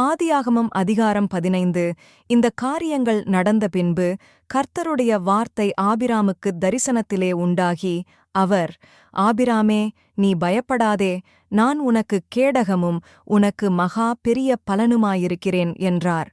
ஆதியாகமம் அதிகாரம் பதினைந்து. இந்த காரியங்கள் நடந்த பின்பு கர்த்தருடைய வார்த்தை ஆபிராமுக்கு தரிசனத்திலே உண்டாகி அவர் ஆபிராமே நீ பயப்படாதே நான் உனக்கு கேடகமும் உனக்கு மகா பெரிய பலனுமாயிருக்கிறேன் என்றார்.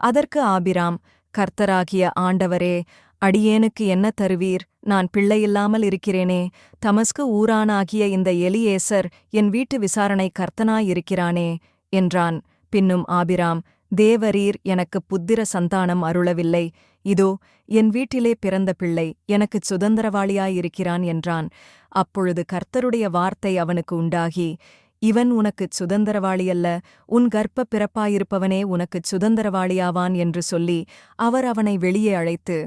அதற்கு ஆபிராம் கர்த்தராகிய ஆண்டவரே அடியேனுக்கு என்ன தருவீர்? நான் பிள்ளையில்லாமல் இருக்கிறேனே தமஸ்கு ஊரானாகிய இந்த எலியேசர் என் வீட்டு விசாரணை கர்த்தனாயிருக்கிறானே என்றான். பின்னும் ஆபிராம் தேவரீர் எனக்கு புத்திர சந்தானம் அருளவில்லை. இதோ என் வீட்டிலே பிறந்த பிள்ளை எனக்குச் சுதந்திரவாளியாயிருக்கிறான் என்றான். அப்பொழுது கர்த்தருடைய வார்த்தை அவனுக்கு உண்டாகி இவன் உனக்குச் சுதந்திரவாளியல்ல உன் கர்ப்ப பிறப்பாயிருப்பவனே உனக்குச் சுதந்திரவாளியாவான் என்று சொல்லி அவர் அவனை வெளியே அழைத்து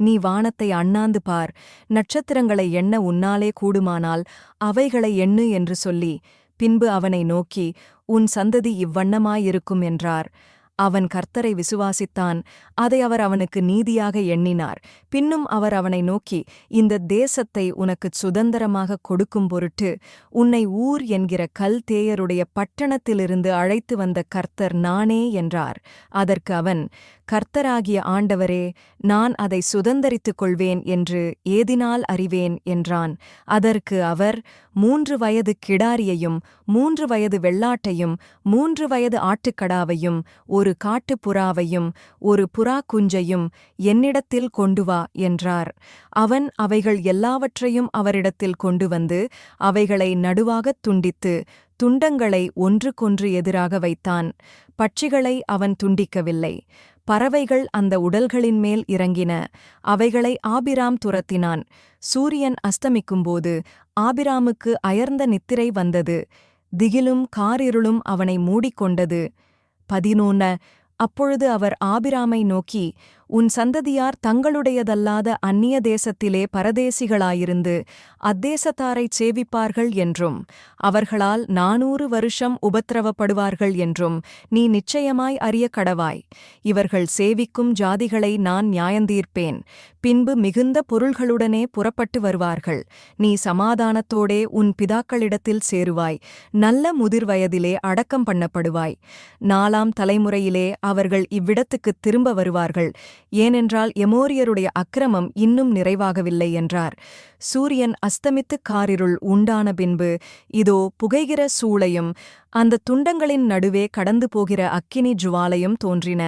நீ வானத்தை அண்ணாந்து பார். நட்சத்திரங்களை எண்ண உன்னாலே கூடுமானால் அவைகளை எண்ணு என்று சொல்லி பின்பு அவனை நோக்கி உன் சந்ததி இவ்வண்ணமாயிருக்கும் என்றார். அவன் கர்த்தரை விசுவாசித்தான். அதை அவர் அவனுக்கு நீதியாக எண்ணினார். பின்னும் அவர் அவனை நோக்கி இந்த தேசத்தை உனக்குச் சுதந்திரமாக கொடுக்கும் பொருட்டு உன்னை ஊர் என்கிற கல் தேயருடைய பட்டணத்திலிருந்து அழைத்து வந்த கர்த்தர் நானே என்றார். அதற்கு அவன் கர்த்தராகிய ஆண்டவரே நான் அதை சுதந்தரித்துக் கொள்வேன் என்று ஏதினால் அறிவேன் என்றான். அதற்கு அவர் மூன்று வயது கிடாரியையும் மூன்று வயது வெள்ளாட்டையும் மூன்று வயது ஆட்டுக்கடாவையும் ஒரு காட்டுப்புறாவையும் ஒரு புறா குஞ்சையும் என்னிடத்தில் கொண்டு வா என்றார். அவன் அவைகள் எல்லாவற்றையும் அவரிடத்தில் கொண்டு வந்து அவைகளை நடுவாகத் துண்டித்து துண்டங்களை ஒன்றுக்கொன்று எதிராக வைத்தான். பட்சிகளை அவன் துண்டிக்கவில்லை. பறவைகள் அந்த உடல்களின் மேல் இறங்கின. அவைகளை ஆபிராம் துரத்தினான். சூரியன் அஸ்தமிக்கும்போது ஆபிராமுக்கு அயர்ந்த நித்திரை வந்தது. திகிலும் காரிருளும் அவனை மூடிக்கொண்டது. பதினோன்ன. அப்பொழுது அவர் ஆபிராமை நோக்கி உன் சந்ததியார் தங்களுடையதல்லாத அந்நிய தேசத்திலே பரதேசிகளாயிருந்து அத்தேசத்தாரைச் சேவிப்பார்கள் என்றும் அவர்களால் நானூறு வருஷம் உபத்திரவப்படுவார்கள் என்றும் நீ நிச்சயமாய் அறிய கடவாய். இவர்கள் சேவிக்கும் ஜாதிகளை நான் நியாயந்தீர்ப்பேன். பின்பு மிகுந்த பொருள்களுடனே புறப்பட்டு வருவார்கள். நீ சமாதானத்தோடே உன் பிதாக்களிடத்தில் சேருவாய். நல்ல முதிர்வயதிலே அடக்கம் பண்ணப்படுவாய். நாலாம் தலைமுறையிலே அவர்கள் இவ்விடத்துக்குத் திரும்ப வருவார்கள். ஏனென்றால் எமோரியருடைய அக்கிரமம் இன்னும் நிறைவாகவில்லை என்றார். சூரியன் அஸ்தமித்துக் காரிருள் உண்டான பின்பு இதோ புகைகிற சூளையும் அந்த துண்டங்களின் நடுவே கடந்து போகிற அக்கினி ஜுவாலையும் தோன்றின.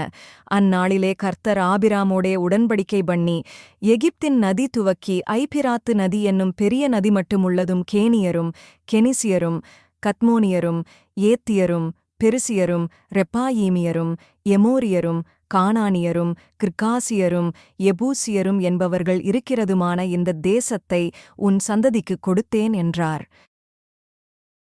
அந்நாளிலே கர்த்தர் ஆபிராமோடே உடன்படிக்கை பண்ணி எகிப்தின் நதி துவக்கி ஐபிராத்து நதி என்னும் பெரிய நதி மட்டுமுள்ளதும் கேனியரும் கெனிசியரும் கத்மோனியரும் ஏத்தியரும் பெருசியரும் ரெப்பாயீமியரும் எமோரியரும் கானானியரும் கிர்காசியரும் எபூசியரும் என்பவர்கள் இருக்கிறதுமான இந்த தேசத்தை உன் சந்ததிக்குக் கொடுத்தேன் என்றார்.